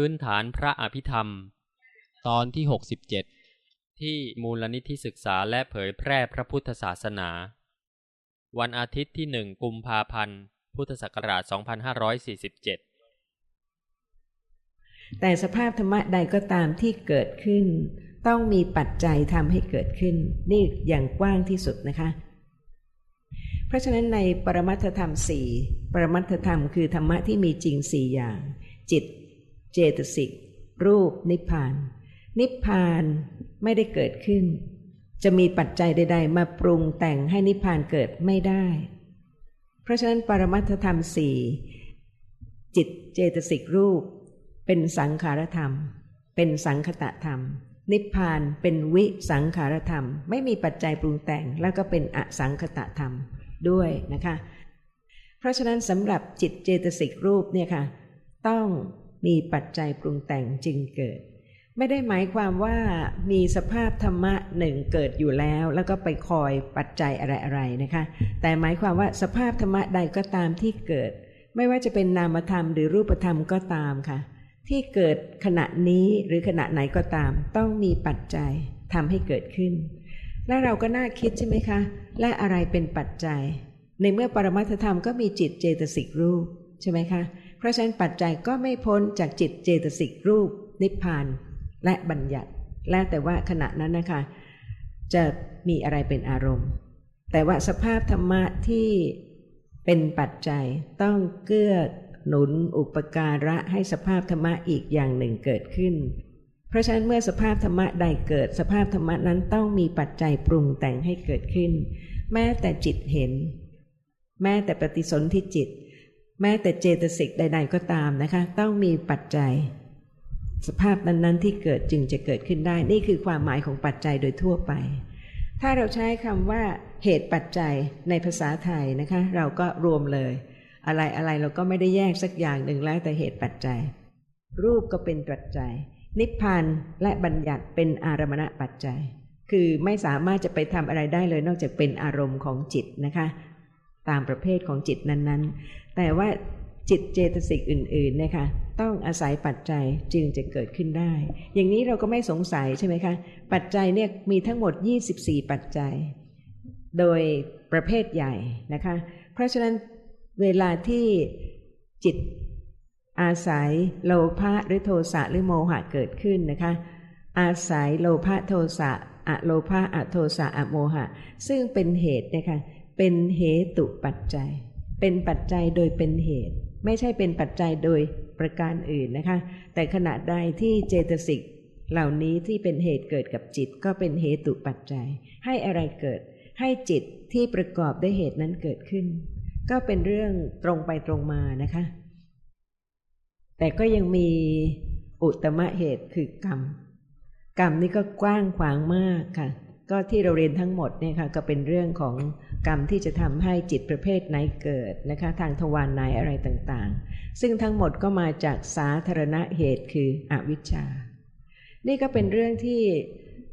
พื้นฐานพระอภิธรรม ตอนที่ 67 ที่มูลนิธิศึกษาและเผยแพร่พระพุทธศาสนา วันอาทิตย์ที่หนึ่งกุมภาพันธ์ พุทธศักราช 2547 แต่สภาพธรรมะใดก็ตามที่เกิดขึ้น ต้องมีปัจจัยทำให้เกิดขึ้น นี่อย่างกว้างที่สุดนะคะเพราะฉะนั้นในปรมัตถธรรมสี่ปรมัตถธรรมคือธรรมะที่มีจริงสี่อย่าง จิต เจตสิก รูป นิพพาน นิพพานไม่ได้เกิดขึ้น จะมีปัจจัยใด ๆ มาปรุงแต่งให้นิพพานเกิดไม่ได้ เพราะฉะนั้นปรมัตถธรรมสี่จิตเจตสิกรูป เป็นสังขารธรรม เป็นสังคตะธรรม นิพพานเป็นวิสังขารธรรม ไม่มีปัจจัยปรุงแต่งแล้วก็เป็นอสังคตะธรรมด้วยนะคะ เพราะฉะนั้นสำหรับจิตเจตสิกรูปเนี่ยค่ะ ต้อง มีปัจจัยปรุงแต่งจึงเกิด ไม่ได้หมายความว่ามีสภาพธรรมะหนึ่งเกิดอยู่แล้ว แล้วก็ไปคอยปัจจัยอะไรๆนะคะ แต่หมายความว่าสภาพธรรมะใดก็ตามที่เกิด ไม่ว่าจะเป็นนามธรรมหรือรูปธรรมก็ตามค่ะ ที่เกิดขณะนี้หรือขณะไหนก็ตาม ต้องมีปัจจัยทำให้เกิดขึ้น และเราก็น่าคิดใช่ไหมคะ และอะไรเป็นปัจจัย ในเมื่อปรมัตธรรมก็มีจิตเจตสิกรูปใช่ไหมคะ เพราะฉะนั้นปัจจัยก็ไม่พ้นจากจิตเจตสิกรูป นิพพาน และบัญญัติ และแต่ว่าขณะนั้นนะคะ จะมีอะไรเป็นอารมณ์ แต่ว่าสภาพธรรมะที่เป็นปัจจัยต้องเกื้อหนุนอุปการะให้สภาพธรรมะอีกอย่างหนึ่งเกิดขึ้น เพราะฉะนั้นเมื่อสภาพธรรมะใดเกิด สภาพธรรมะนั้นต้องมีปัจจัยปรุงแต่งให้เกิดขึ้น แม้แต่จิตเห็น แม้แต่ปฏิสนธิจิต แม้แต่เจตสิกใด ๆ ก็ตามนะคะ ต้องมีปัจจัย สภาพนั้นๆที่เกิดจึงจะเกิดขึ้นได้ นี่คือความหมายของปัจจัยโดยทั่วไป ถ้าเราใช้คำว่าเหตุปัจจัยในภาษาไทยนะคะ เราก็รวมเลย อะไรอะไรเราก็ไม่ได้แยกสักอย่างหนึ่งแล้วแต่เหตุปัจจัย รูปก็เป็นปัจจัย นิพพานและบัญญัติเป็นอารมณปัจจัย คือไม่สามารถจะไปทำอะไรได้เลยนอกจากเป็นอารมณ์ของจิตนะคะ ตามประเภทของจิตนั้นๆ แต่ว่าจิตเจตสิกอื่นๆนะคะต้องอาศัยปัจจัยจึงจะเกิดขึ้นได้ อย่างนี้เราก็ไม่สงสัยใช่ไหมคะ ปัจจัยเนี่ยมีทั้งหมด 24 ปัจจัย โดยประเภทใหญ่นะคะ เพราะฉะนั้นเวลาที่จิตอาศัยโลภะหรือโทสะหรือโมหะเกิดขึ้นนะคะ อาศัยโลภะโทสะอะโลภะอะโทสะอะโมหะ ซึ่งเป็นเหตุนะคะ เป็นเหตุปัจจัย เป็นปัจจัยโดยเป็นเหตุ ไม่ใช่เป็นปัจจัยโดยประการอื่นนะคะ แต่ขณะใดที่เจตสิกเหล่านี้ที่เป็นเหตุเกิดกับจิตก็เป็นเหตุปัจจัย ให้อะไรเกิด ให้จิตที่ประกอบด้วยเหตุนั้นเกิดขึ้น ก็เป็นเรื่องตรงไปตรงมานะคะ แต่ก็ยังมีอุตมะเหตุคือกรรม กรรมนี่ก็กว้างขวางมากค่ะ ก็ที่เราเรียนทั้งหมดเนี่ยค่ะก็เป็นเรื่องของ กรรมที่จะทำให้จิตประเภทไหนเกิดนะคะทางทวารไหนอะไรต่างๆ ซึ่งทั้งหมดก็มาจากสาธารณะเหตุคืออวิชชา นี่ก็เป็นเรื่องที่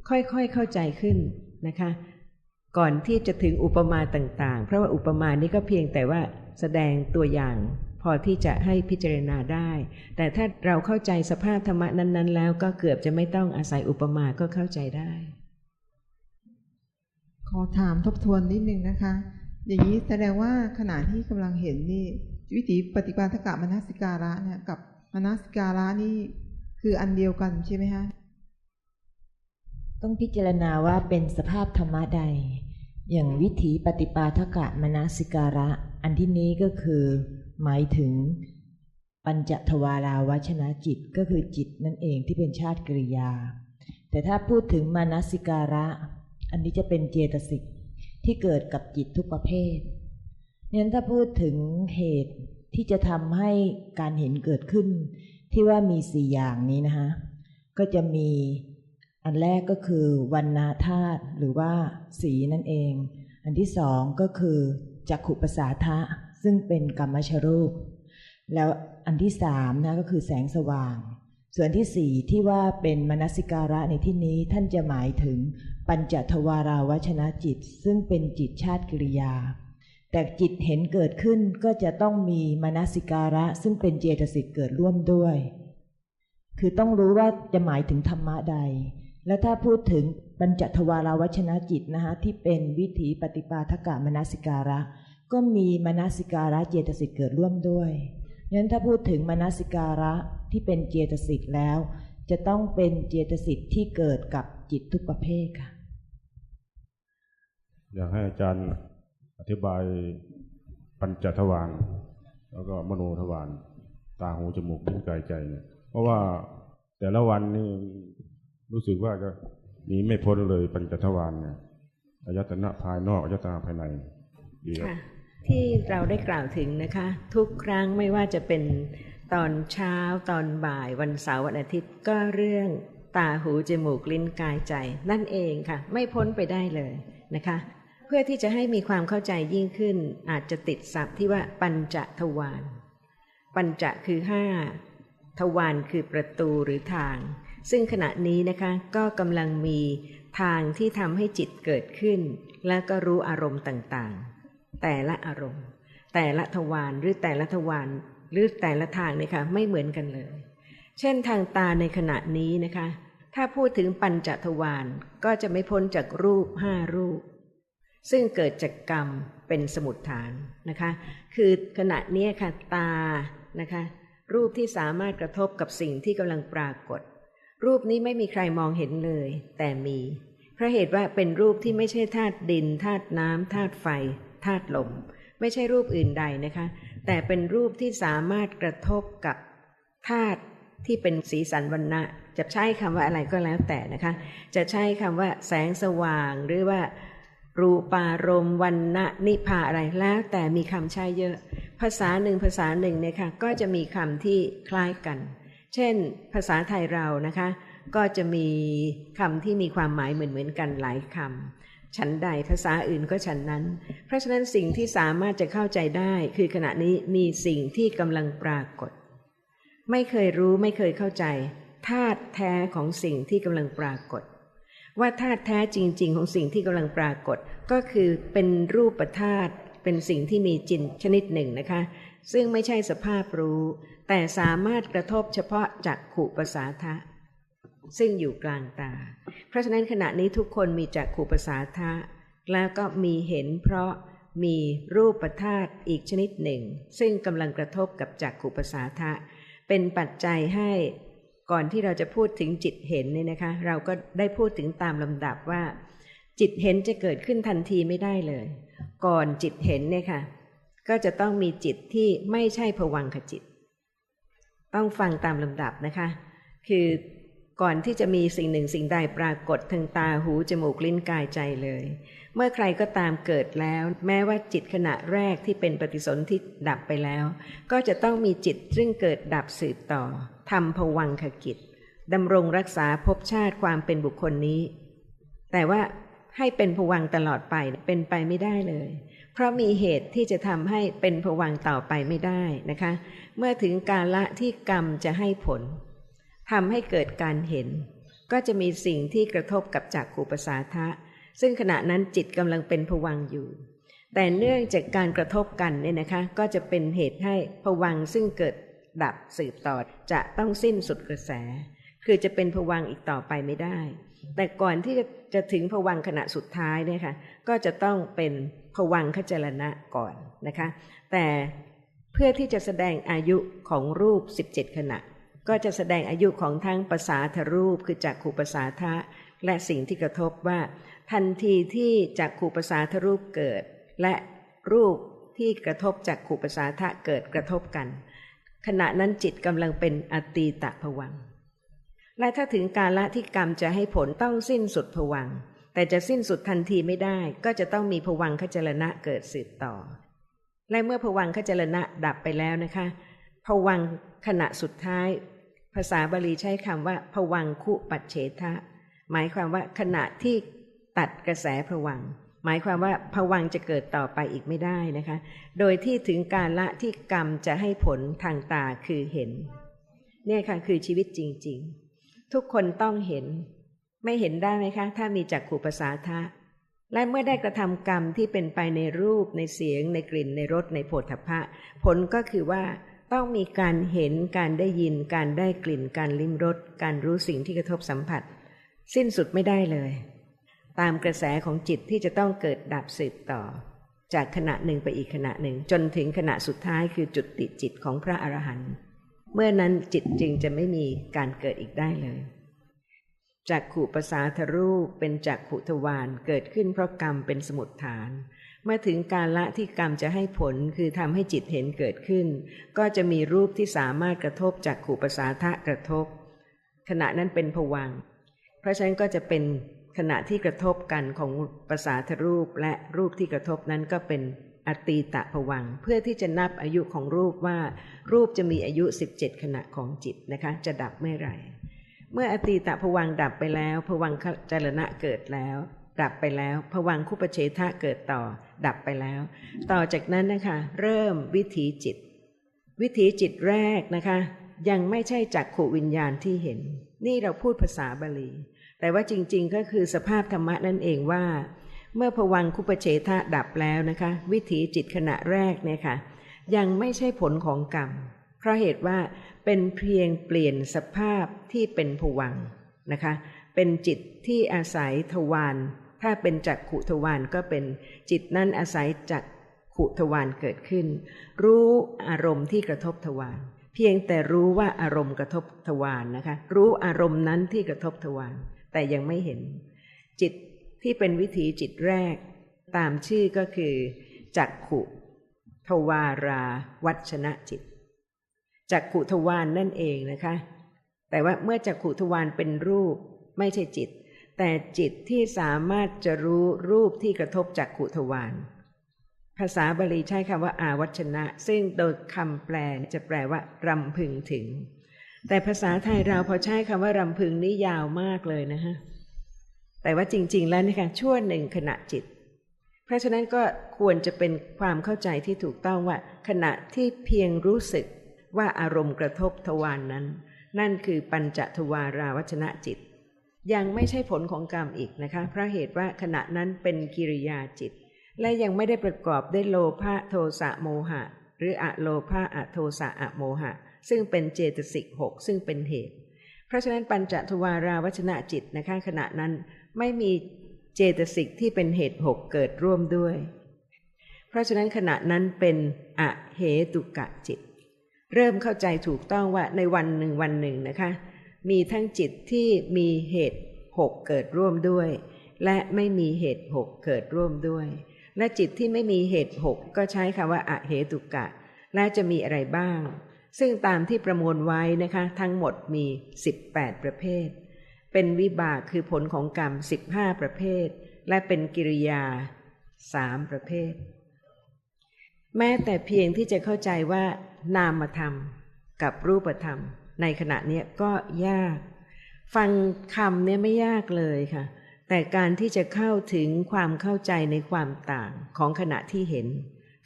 ค่อยๆเข้าใจขึ้นนะคะก่อนที่จะถึงอุปมาต่างๆ เพราะว่าอุปมานี้ก็เพียงแต่ว่าแสดงตัวอย่างพอที่จะให้พิจารณาได้ แต่ถ้าเราเข้าใจสภาพธรรมะนั้น ๆ แล้วก็เกือบจะไม่ต้องอาศัยอุปมาก็เข้าใจได้ ขอถามทบทวนนิดนึงนะคะ อย่างนี้แสดงว่าขณะที่กำลังเห็นนี่วิถีปฏิปาทกะมนัสิการะเนี่ยกับมนัสิการะนี่คืออันเดียวกันใช่ไหมคะต้องพิจารณาว่าเป็นสภาพธรรมะใด อย่างวิถีปฏิปาทกะมนสิการะ อันที่นี้ก็คือ หมายถึง ปัญจทวาราวชนะจิตก็คือจิตนั่นเองที่เป็นชาติกริยา แต่ถ้าพูดถึงมนสิการะ อันนี้จะเป็นเจตสิกที่เกิดกับจิตทุกประเภทนั้นถ้าพูดถึงเหตุที่จะทำให้การเห็นเกิดขึ้น ที่ว่ามีสี่อย่างนี้นะคะก็จะมีอันแรกก็คือวันนาธาตุหรือว่าสีนั่นเอง อันที่สองก็คือจักขุปสาทะซึ่งเป็นกรรมชรูป แล้วอันที่สามนะก็คือแสงสว่าง ส่วนที่สี่ที่ว่าเป็นมนสิการะในที่นี้ท่านจะหมายถึง ปัญจทวาราวชนะจิต ซึ่งเป็นจิตชาติกิริยา แต่จิตเห็นเกิดขึ้นก็จะต้องมีมนสิการะ ซึ่งเป็นเจตสิกเกิดร่วมด้วย คือต้องรู้ว่าจะหมายถึงธรรมะใด แล้วถ้าพูดถึงปัญจทวาราวชนะจิตนะคะที่เป็นวิถีปฏิปาทกะมนสิการะ ก็มีมนสิการะเจตสิกเกิดร่วมด้วยงั้นถ้าพูดถึงมนสิการะที่เป็นเจตสิกแล้ว จะต้องเป็นเจตสิกที่เกิดกับจิตทุกประเภทค่ะ อยากให้อาจารย์อธิบายปัญจทวารแล้วก็มโนทวารตาหูจมูกลิ้นกายใจเนี่ย เพราะว่าแต่ละวันนี่รู้สึกว่าจะหนีไม่พ้นเลยปัญจทวารเนี่ยอายตนะภายนอกอายตนะภายในดีครับค่ะที่เราได้กล่าวถึงนะคะ ทุกครั้งไม่ว่าจะเป็น ตอนเช้าตอนบ่ายวันเสาร์วันอาทิตย์ก็เรื่องตาหูจมูกลิ้นกายใจ นั่นเองค่ะ ไม่พ้นไปได้เลยนะคะ เพื่อที่จะให้มีความเข้าใจยิ่งขึ้น อาจจะติดศัพท์ที่ว่าปัญจทวารปัญจะคือห้าทวารคือประตูหรือทาง ซึ่งขณะนี้นะคะก็กำลังมีทางที่ทำให้จิตเกิดขึ้น และก็รู้อารมณ์ต่างๆ แต่ละอารมณ์ แต่ละทวารหรือแต่ละทวาร หรือแต่ละทางเนี่ยค่ะไม่เหมือนกันเลย เช่นทางตาในขณะนี้นะคะ ถ้าพูดถึงปัญจทวารก็จะไม่พ้นจากรูปห้ารูป ซึ่งเกิดจากกรรมเป็นสมุดฐานนะคะ คือขณะนี้ค่ะตานะคะ รูปที่สามารถกระทบกับสิ่งที่กำลังปรากฏ รูปนี้ไม่มีใครมองเห็นเลย แต่มีเพราะเหตุว่าเป็นรูปที่ไม่ใช่ธาตุดินธาตุน้ำธาตุไฟธาตุลม ไม่ใช่รูปอื่นใดนะคะ แต่เป็นรูปที่สามารถกระทบกับธาตุที่เป็นสีสันวันณะ จะใช้คำว่าอะไรก็แล้วแต่นะคะ จะใช้คำว่าแสงสว่างหรือว่า รูปารมณ์วันณะนิพาอะไรแล้ว แต่มีคำใช้เยอะ ภาษาหนึ่งภาษาหนึ่งเนี่ยค่ะก็จะมีคำที่คล้ายกัน เช่น ภาษาไทยเรานะคะ ก็จะมีคำที่มีความหมายเหมือนเหมือนกันหลายคำ ฉันใดภาษาอื่นก็ฉันนั้น เพราะฉะนั้นสิ่งที่สามารถจะเข้าใจได้ คือขณะนี้มีสิ่งที่กำลังปรากฏ ไม่เคยรู้ไม่เคยเข้าใจธาตุแท้ของสิ่งที่กำลังปรากฏ ว่าธาตุแท้จริง ๆ ของสิ่งที่กำลังปรากฏ ก็คือเป็นรูปธาตุเป็นสิ่งที่มีจินชนิดหนึ่งนะคะ ซึ่งไม่ใช่สภาพรู้ แต่สามารถกระทบเฉพาะจากขุปสาทะ ซึ่งอยู่กลางตา เพราะฉะนั้นขณะนี้ทุกคนมีจักขุปสาทะ แล้วก็มีเห็นเพราะมีรูปธาตุอีกชนิดหนึ่ง ซึ่งกำลังกระทบกับจักขุปสาทะ เป็นปัจจัยให้ก่อนที่เราจะพูดถึงจิตเห็นเนี่ยนะคะ เราก็ได้พูดถึงตามลำดับว่า จิตเห็นจะเกิดขึ้นทันทีไม่ได้เลย ก่อนจิตเห็นเนี่ยค่ะ ก็จะต้องมีจิตที่ไม่ใช่ผวังขจิต ต้องฟังตามลำดับนะคะ คือ ก่อนที่จะมีสิ่งหนึ่งสิ่งใดปรากฏทางตาหูจมูกลิ้นกายใจเลย เมื่อใครก็ตามเกิดแล้ว แม้ว่าจิตขณะแรกที่เป็นปฏิสนธิดับไปแล้ว ก็จะต้องมีจิตซึ่งเกิดดับสืบต่อทำผวังขกิจดำรงรักษาภพชาติความเป็นบุคคลนี้ แต่ว่าให้เป็นผวังตลอดไปเป็นไปไม่ได้เลย เพราะมีเหตุที่จะทำให้เป็นผวังต่อไปไม่ได้นะคะ เมื่อถึงกาละที่กรรมจะให้ผล ทำให้เกิดการเห็น ก็จะมีสิ่งที่กระทบกับจักขุปสาทะ ซึ่งขณะนั้นจิตกำลังเป็นผวังอยู่ แต่เนื่องจากการกระทบกันเนี่ยนะคะ ก็จะเป็นเหตุให้ผวังซึ่งเกิดดับสืบต่อจะต้องสิ้นสุดกระแส คือจะเป็นผวังอีกต่อไปไม่ได้ แต่ก่อนที่จะจะถึงผวังขณะสุดท้ายเนี่ยค่ะก็จะต้องเป็นผวังคจรณะก่อนนะคะ แต่เพื่อที่จะแสดงอายุของรูป 17 ขณะ ก็จะแสดงอายุของทั้งภาษาทรูปคือจักขูปสาทะ และสิ่งที่กระทบว่า ทันทีที่จักขูปสาทรูปเกิด และรูปที่กระทบจักขูปสาทะเกิดกระทบกัน ขณะนั้นจิตกำลังเป็นอตีตะผวังและถ้าถึงกาละที่กรรมจะให้ผลต้องสิ้นสุดผวังแต่จะสิ้นสุดทันทีไม่ได้ ก็จะต้องมีผวังคจรณะเกิดสืบต่อ และเมื่อผวังคจรณะดับไปแล้วนะคะผวังขณะสุดท้าย ภาษาบาลีใช้คำว่าผวังคุปัจเฉทะ หมายความว่าขณะที่ตัดกระแสผวัง หมายความว่าผวังจะเกิดต่อไปอีกไม่ได้นะคะ โดยที่ถึงการละที่กรรมจะให้ผลทางตาคือเห็น เนี่ยค่ะคือชีวิตจริง ๆ ทุกคนต้องเห็น ไม่เห็นได้ไหมคะ ถ้ามีจักขุปสาทะ และเมื่อได้กระทำกรรมที่เป็นไปในรูปในเสียง ในกลิ่นในรสในโผฏฐัพพะ ผลก็คือว่า ต้องมีการเห็นการได้ยินการได้กลิ่นการลิ้มรสการรู้สิ่งที่กระทบสัมผัส สิ้นสุดไม่ได้เลย ตามกระแสของจิตที่จะต้องเกิดดับสืบต่อ จากขณะหนึ่งไปอีกขณะหนึ่ง จนถึงขณะสุดท้ายคือจุดติจิตของพระอรหันต์เมื่อนั้นจิตจึงจะไม่มีการเกิดอีกได้เลยจากขุภาษาทรูปเป็นจากขุทวารเกิดขึ้นเพราะกรรมเป็นสมุดฐาน เมื่อถึงการละที่กรรมจะให้ผลคือทำให้จิตเห็นเกิดขึ้น ก็จะมีรูปที่สามารถกระทบจากขุภาษาทะกระทบ ขณะนั้นเป็นผวังเพราะฉะนั้นก็จะเป็นขณะที่กระทบกันของภาษาทรูปและรูปที่กระทบนั้นก็เป็นอตีตะผวังเพื่อที่จะนับอายุของรูปว่า รูปจะมีอายุ 17 ขณะของจิตนะคะ จะดับเมื่อไหร่ เมื่ออตีตะผวังดับไปแล้วผวังจรณะเกิดแล้ว ดับไปแล้วผวังคุปเฉทะเกิดต่อ ดับไปแล้ว ต่อจากนั้นนะคะ เริ่มวิถีจิต วิถีจิตแรกนะคะ ยังไม่ใช่จักขูวิญญาณที่เห็น นี่เราพูดภาษาบาลี แต่ว่าจริงๆก็คือสภาพธรรมะนั่นเองว่า เมื่อผวังคุปเฉทะดับแล้วนะคะ วิถีจิตขณะแรกเนี่ยค่ะ ยังไม่ใช่ผลของกรรม เพราะเหตุว่าเป็นเพียงเปลี่ยนสภาพที่เป็นผวังนะคะเป็นจิตที่อาศัยทวาร ถ้าเป็นจักขุทวารก็เป็นจิตนั้นอาศัยจักขุทวารเกิดขึ้น รู้อารมณ์ที่กระทบทวารเพียงแต่รู้ว่าอารมณ์กระทบทวารนนะคะ รู้อารมณ์นั้นที่กระทบทวารแต่ยังไม่เห็น จิตที่เป็นวิถีจิตแรก ตามชื่อก็คือจักขุทวาราวัชนะจิตจักขุทวานนั่นเองนะคะ แต่ว่าเมื่อจักขุทวานเป็นรูปไม่ใช่จิต แต่จิตที่สามารถจะรู้รูปที่กระทบจักขุทวานภาษาบาลีใช้คำว่าอาวัชนะ ซึ่งโดยคำแปลจะแปลว่ารำพึงถึง แต่ภาษาไทยเราพอใช้คำว่ารำพึงนี่ยาวมากเลยนะฮะแต่ว่าจริง ๆ แล้วนะคะชั่วหนึ่งขณะจิต เพราะฉะนั้นก็ควรจะเป็นความเข้าใจที่ถูกต้องว่า ขณะที่เพียงรู้สึกว่าอารมณ์กระทบทวารนนั้น นั่นคือปัญจทวาราวัชนะจิต ยังไม่ใช่ผลของกรรมอีกนะคะ เพราะเหตุว่าขณะนั้นเป็นกิริยาจิต และยังไม่ได้ประกอบด้วยโลภะโทสะโมหะ หรืออะโลภะอะโทสะอะโมหะ ซึ่งเป็นเจตสิกหกซึ่งเป็นเหตุ เพราะฉะนั้นปัญจทวาราวัชนะจิตนะคะขณะนั้นไม่มีเจตสิกที่เป็นเหตุหกเกิดร่วมด้วย เพราะฉะนั้นขณะนั้นเป็นอะเหตุกะจิต เริ่มเข้าใจถูกต้องว่าในวันหนึ่งวันหนึ่งนะคะ มีทั้งจิตที่มีเหตุหกเกิดร่วมด้วย และไม่มีเหตุหกเกิดร่วมด้วย และจิตที่ไม่มีเหตุหกก็ใช้คำว่าอะเหตุกะ และจะมีอะไรบ้าง ซึ่งตามที่ประมวลไว้นะคะทั้งหมดมี 18 ประเภท เป็นวิบากคือผลของกรรม 15 ประเภท และเป็นกิริยาสามประเภท แม้แต่เพียงที่จะเข้าใจว่านามธรรมกับรูปธรรม ในขณะนี้ก็ยาก ฟังคำเนี่ยไม่ยากเลยค่ะ แต่การที่จะเข้าถึงความเข้าใจในความต่างของขณะที่เห็น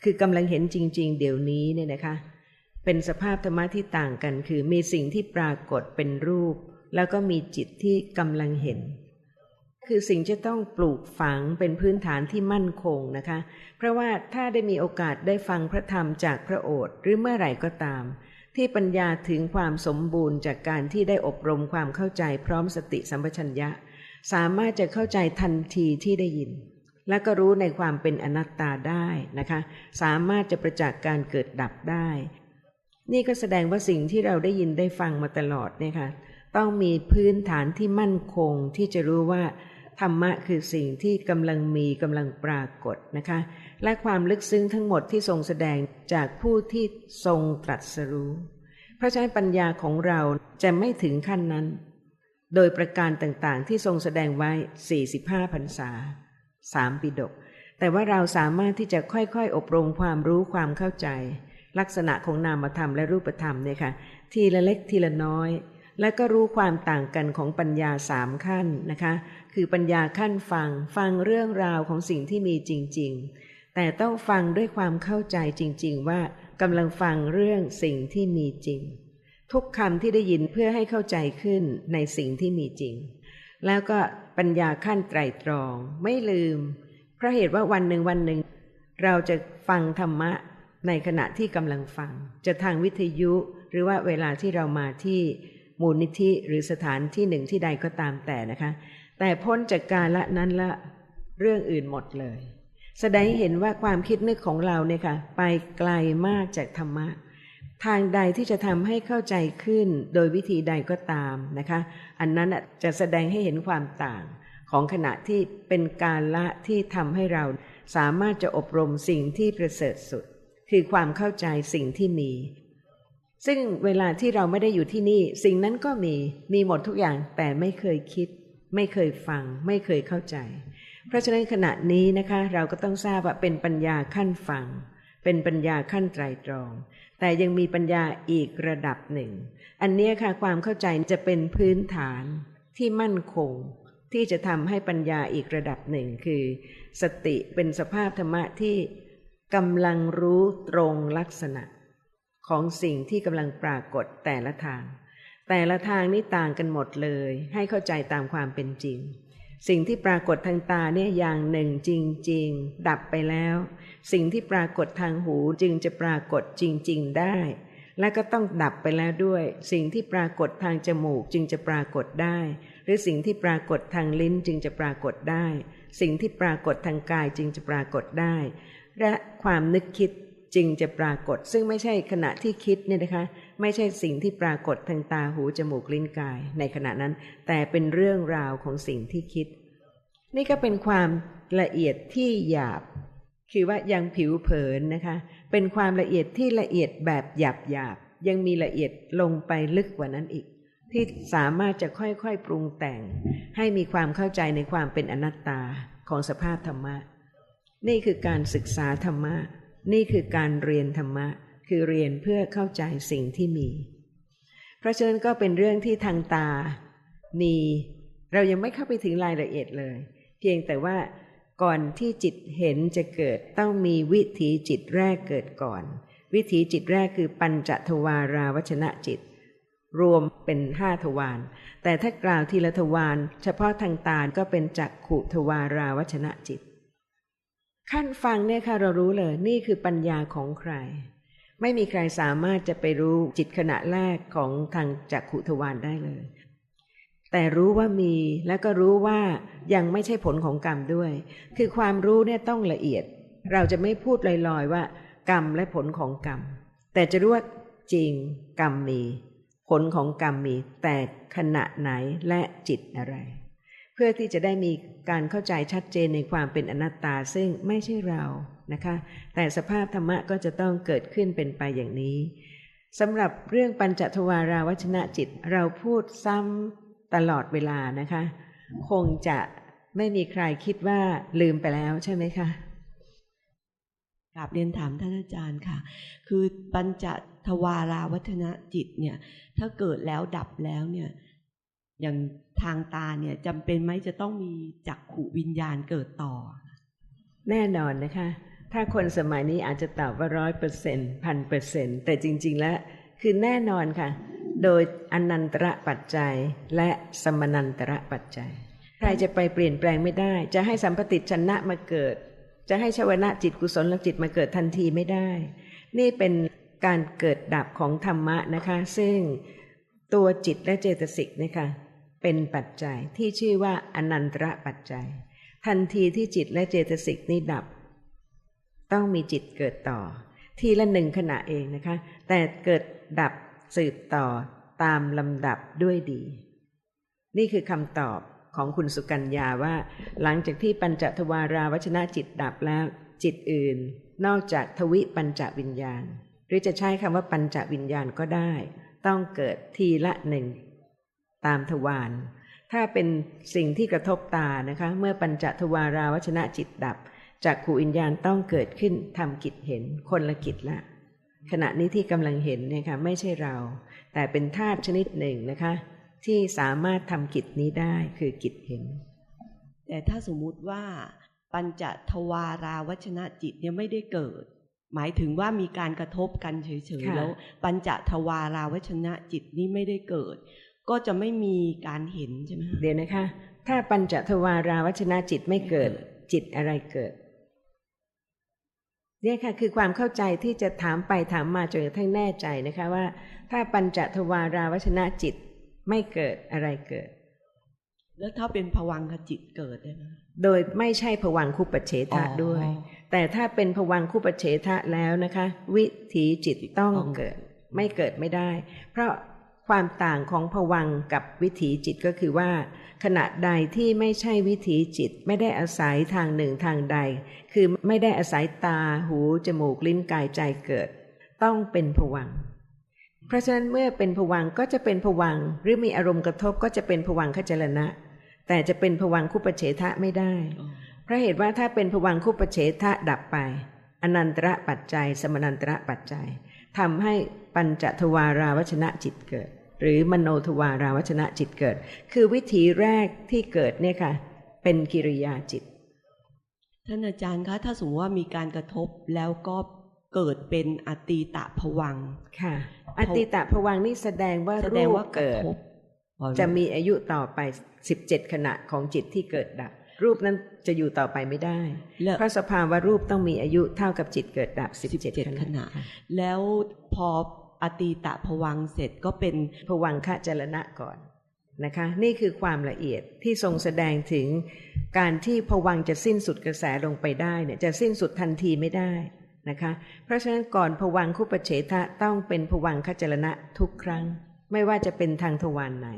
คือกำลังเห็นจริง ๆ เดี๋ยวนี้เนี่ยนะคะ เป็นสภาพธรรมะที่ต่างกัน คือมีสิ่งที่ปรากฏเป็นรูป แล้วก็มีจิตที่กำลังเห็นคือสิ่งจะต้องปลูกฝังเป็นพื้นฐานที่มั่นคงนะคะ เพราะว่าถ้าได้มีโอกาสได้ฟังพระธรรมจากพระโอษฐ์หรือเมื่อไหร่ก็ตาม ที่ปัญญาถึงความสมบูรณ์จากการที่ได้อบรมความเข้าใจพร้อมสติสัมปชัญญะ สามารถจะเข้าใจทันทีที่ได้ยิน และก็รู้ในความเป็นอนัตตาได้นะคะ สามารถจะประจักษ์การเกิดดับได้ นี่ก็แสดงว่าสิ่งที่เราได้ยินได้ฟังมาตลอดเนี่ยค่ะต้องมีพื้นฐานที่มั่นคงที่จะรู้ว่าธรรมะคือสิ่งที่กำลังมีกำลังปรากฏนะคะ และความลึกซึ้งทั้งหมดที่ทรงแสดงจากผู้ที่ทรงตรัสรู้ เพราะฉะนั้นปัญญาของเราจะไม่ถึงขั้นนั้น โดยประการต่างๆ ที่ทรงแสดงไว้ 45พรรษาสามปิดก แต่ว่าเราสามารถที่จะค่อยๆ อบรมความรู้ความเข้าใจ ลักษณะของนามธรรมและรูปธรรมเนี่ยค่ะ ทีละเล็กทีละน้อย และก็รู้ความต่างกันของปัญญาสามขั้นนะคะ คือปัญญาขั้นฟัง ฟังเรื่องราวของสิ่งที่มีจริง ๆ แต่ต้องฟังด้วยความเข้าใจจริง ๆ ว่ากำลังฟังเรื่องสิ่งที่มีจริง ทุกคำที่ได้ยินเพื่อให้เข้าใจขึ้นในสิ่งที่มีจริง แล้วก็ปัญญาขั้นไตรตรองไม่ลืม เพราะเหตุว่าวันหนึ่งวันหนึ่ง เราจะฟังธรรมะในขณะที่กำลังฟัง จะทางวิทยุหรือว่าเวลาที่เรามาที่มูลนิธิหรือสถานที่หนึ่งที่ใดก็ตามแต่นะคะ แต่พ้นจากการละนั้นละเรื่องอื่นหมดเลย แสดงให้เห็นว่าความคิดนึกของเราเนี่ยค่ะ ไปไกลมากจากธรรมะ ทางใดที่จะทำให้เข้าใจขึ้นโดยวิธีใดก็ตามนะคะ อันนั้นจะแสดงให้เห็นความต่างของขณะที่เป็นการละที่ทำให้เราสามารถจะอบรมสิ่งที่ประเสริฐสุด คือความเข้าใจสิ่งที่มี ซึ่งเวลาที่เราไม่ได้อยู่ที่นี่ สิ่งนั้นก็มีมีหมดทุกอย่างแต่ไม่เคยคิด ไม่เคยฟัง ไม่เคยเข้าใจ เพราะฉะนั้นขณะนี้นะคะเราก็ต้องทราบว่าเป็นปัญญาขั้นฟัง เป็นปัญญาขั้นไตรตรอง แต่ยังมีปัญญาอีกระดับหนึ่ง อันนี้ค่ะความเข้าใจจะเป็นพื้นฐานที่มั่นคง ที่จะทำให้ปัญญาอีกระดับหนึ่งคือ สติเป็นสภาพธรรมะที่กำลังรู้ตรงลักษณะ ของสิ่งที่กำลังปรากฏแต่ละทาง แต่ละทางนี่ต่างกันหมดเลย ให้เข้าใจตามความเป็นจริง สิ่งที่ปรากฏทางตาเนี่ยอย่างหนึ่งจริง ๆ ดับไปแล้ว สิ่งที่ปรากฏทางหูจึงจะปรากฏจริง ๆ ได้ และก็ต้องดับไปแล้วด้วย สิ่งที่ปรากฏทางจมูกจึงจะปรากฏได้ หรือสิ่งที่ปรากฏทางลิ้นจึงจะปรากฏได้ สิ่งที่ปรากฏทางกายจึงจะปรากฏได้ และความนึกคิดจึงจะปรากฏ ซึ่งไม่ใช่ขณะที่คิดเนี่ยนะคะ ไม่ใช่สิ่งที่ปรากฏทางตาหูจมูกลิ้นกาย ในขณะนั้น แต่เป็นเรื่องราวของสิ่งที่คิด นี่ก็เป็นความละเอียดที่หยาบ คือว่ายังผิวเผินนะคะ เป็นความละเอียดที่ละเอียดแบบหยาบหยาบยังมีละเอียดลงไปลึกกว่านั้นอีก ที่สามารถจะค่อยๆปรุงแต่ง ให้มีความเข้าใจในความเป็นอนัตตาของสภาพธรรมะ นี่คือการศึกษาธรรมะ นี่คือการเรียนธรรมะ คือเรียนเพื่อเข้าใจสิ่งที่มี เพราะฉะนั้นก็เป็นเรื่องที่ทางตา มี เรายังไม่เข้าไปถึงรายละเอียดเลย เพียงแต่ว่าก่อนที่จิตเห็นจะเกิดต้องมีวิถีจิตแรกเกิดก่อน วิถีจิตแรกคือปัญจทวาราวชนะจิต รวมเป็นห้าทวาร แต่ถ้ากล่าวทีละทวารเฉพาะทางตาก็เป็นจักขุทวาราวชนะจิต ขั้นฟังเนี่ยค่ะเรารู้เลยนี่คือปัญญาของใคร ไม่มีใครสามารถจะไปรู้จิตขณะแรกของทางจักขุทวารได้เลย แต่รู้ว่ามีแล้วก็รู้ว่ายังไม่ใช่ผลของกรรมด้วย คือความรู้เนี่ยต้องละเอียด เราจะไม่พูดลอยๆว่า กรรมและผลของกรรม แต่จะรู้ว่าจริงกรรมมี ผลของกรรมมี แต่ขณะไหนและจิตอะไร เพื่อที่จะได้มีการเข้าใจชัดเจนในความเป็นอนัตตาซึ่งไม่ใช่เรา นะคะ แต่สภาพธรรมะก็จะต้องเกิดขึ้นเป็นไปอย่างนี้สำหรับเรื่องปัญจทวาราวชนะจิตเราพูดซ้ำตลอดเวลานะคะ คงจะไม่มีใครคิดว่าลืมไปแล้วใช่ไหมคะกราบเรียนถามท่านอาจารย์ค่ะ คือปัญจทวาราวัฒนจิตเนี่ย ถ้าเกิดแล้วดับแล้วเนี่ย อย่างทางตาเนี่ยจำเป็นไหมจะต้องมีจักขุวิญญาณเกิดต่อ แน่นอนนะคะ ถ้าคนสมัยนี้อาจจะตอบว่าร้อยเปอร์เซ็นต์พันเปอร์เซ็นต์แต่จริง ๆ แล้วคือแน่นอนค่ะ โดยอนันตระปัจจัยและสมนันตระปัจจัย ใครจะไปเปลี่ยนแปลงไม่ได้ จะให้สัมปติชนะมาเกิด จะให้ชวนะจิตกุศลจิตมาเกิดทันทีไม่ได้ นี่เป็นการเกิดดับของธรรมะนะคะ ซึ่งตัวจิตและเจตสิกนะคะเป็นปัจจัยที่ชื่อว่าอนันตระปัจจัย ทันทีที่จิตและเจตสิกนี้ดับ ต้องมีจิตเกิดต่อ ทีละหนึ่งขณะเองนะคะ แต่เกิดดับสืบต่อตามลำดับด้วยดี นี่คือคำตอบของคุณสุกัญญาว่า หลังจากที่ปัญจทวาราวชนะจิตดับแล้ว จิตอื่น นอกจากทวิปัญจวิญญาณ หรือจะใช้คำว่าปัญจวิญญาณก็ได้ ต้องเกิดทีละหนึ่งตามทวารถ้าเป็นสิ่งที่กระทบตานะคะ เมื่อปัญจทวาราวชนะจิตดับ จากขูวิญญาณต้องเกิดขึ้นทำกิจเห็นคนละกิจละ ขณะนี้ที่กำลังเห็นเนี่ยค่ะไม่ใช่เรา แต่เป็นธาตุชนิดหนึ่งนะคะ ที่สามารถทำกิจนี้ได้คือกิจเห็น แต่ถ้าสมมุติว่าปัญจทวาราวัชนะจิตเนี่ยไม่ได้เกิด หมายถึงว่ามีการกระทบกันเฉยๆแล้วปัญจทวาราวัชนะจิตนี้ไม่ได้เกิด ก็จะไม่มีการเห็นใช่ไหมเดี๋ยวนะคะ ถ้าปัญจทวาราวัชนะจิตไม่เกิด จิตอะไรเกิด เนี่ยค่ะคือความเข้าใจที่จะถามไปถามมาจนกระทั่งแน่ใจนะคะว่า ถ้าปัญจทวาราวชนะจิตไม่เกิดอะไรเกิด แล้วถ้าเป็นผวังขจิตเกิดได้ไหมโดยไม่ใช่ผวังคุปเฉทะอ๋อด้วย แต่ถ้าเป็นผวังคุปเฉทะแล้วนะคะ วิถีจิตต้องต้องเกิด ไม่เกิดไม่ได้ เพราะ ความต่างของผวังกับวิถีจิตก็คือว่า ขณะใดที่ไม่ใช่วิถีจิตไม่ได้อาศัยทางหนึ่งทางใด คือไม่ได้อาศัยตาหูจมูกลิ้นกายใจเกิด ต้องเป็นผวังเพราะฉะนั้นเมื่อเป็นผวังก็จะเป็นผวังหรือมีอารมณ์กระทบก็จะเป็นผวังคจรณะ แต่จะเป็นผวังคุปเฉทะไม่ได้เพราะเหตุว่าถ้าเป็นผวังคุปเฉทะดับไป อนันตระปัจจัย สมนันตระปัจจัยทำให้ปัญจทวาราวชนะจิตเกิด หรือมโนทวาราวชนะจิตเกิด คือวิธีแรกที่เกิดเนี่ยค่ะ เป็นกิริยาจิต ท่านอาจารย์คะถ้าสมมติว่ามีการกระทบแล้วก็เกิดเป็นอตีตะผวังค์ค่ะ อติตะผวังค์นี่แสดงว่าแสดรูงปว่ากระเกิดทบอ๋อจะมีอายุต่อไป17ขณะของจิตที่เกิดดับรูปนั้นจะอยู่ต่อไปไม่ได้แล้วเพราะสภาวะรูปต้องมีอายุเท่ากับจิตเกิดดับ17 17ขขณะณะ แล้วพอ อตีตะผวังค์เสร็จก็เป็นผวังคะจรณะก่อนนะคะนี่คือความละเอียดที่ทรงแสดงถึงการที่ผวังค์จะสิ้นสุดกระแสลงไปได้เนี่ยจะสิ้นสุดทันทีไม่ได้นะคะเพราะฉะนั้นก่อนผวังคุปเฉทะต้องเป็นผวังคจรณะทุกครั้ง ไม่ว่าจะเป็นทางทวารไหน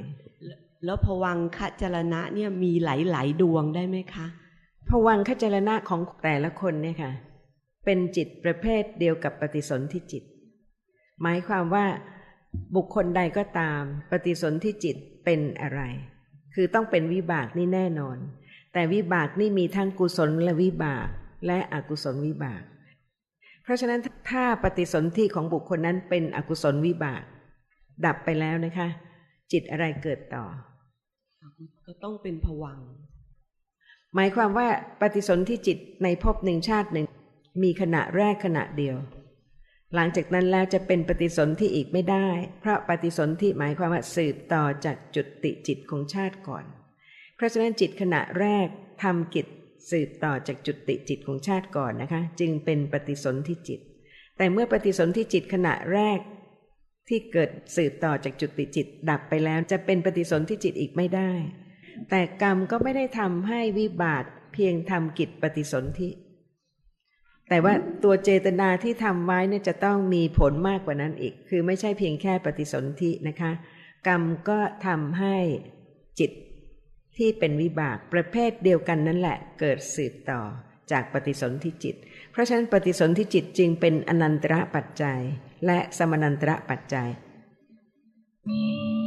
แล้วผวังคจรณะเนี่ยมีหลายๆดวงได้ไหมคะผวังคจรณะของแต่ละคนเนี่ยค่ะเป็นจิตประเภทเดียวกับปฏิสนธิจิต หมายความว่าบุคคลใดก็ตาม ปฏิสนธิจิตเป็นอะไร คือต้องเป็นวิบากนี่แน่นอน แต่วิบากนี่มีทั้งกุศลและวิบาก และอกุศลวิบาก เพราะฉะนั้นถ้าปฏิสนธิของบุคคลนั้นเป็นอกุศลวิบาก ดับไปแล้วนะคะ จิตอะไรเกิดต่อ ก็ต้องเป็นผวังค์หมายความว่าปฏิสนธิจิตในภพหนึ่งชาติหนึ่ง มีขณะแรกขณะเดียว หลังจากนั้นแล้วจะเป็นปฏิสนธิอีกไม่ได้ เพราะปฏิสนธิหมายความว่าสืบต่อจากจุติจิตของชาติก่อน เพราะฉะนั้นจิตขณะแรกทำกิจสืบต่อจากจุติจิตของชาติก่อนนะคะ จึงเป็นปฏิสนธิจิต แต่เมื่อปฏิสนธิจิตขณะแรก ที่เกิดสืบต่อจากจุติจิต ดับไปแล้วจะเป็นปฏิสนธิจิตอีกไม่ได้ แต่กรรมก็ไม่ได้ทำให้วิบากเพียงทำกิจปฏิสนธิ แต่ว่าตัวเจตนาที่ทำไว้เนี่ยจะต้องมีผลมากกว่านั้นอีก คือไม่ใช่เพียงแค่ปฏิสนธินะคะ กรรมก็ทำให้จิตที่เป็นวิบากประเภทเดียวกันนั่นแหละ เกิดสืบต่อจากปฏิสนธิจิต เพราะฉะนั้นปฏิสนธิจิตจึงเป็นอนันตระปัจจัย และสมนันตระปัจจัย Thank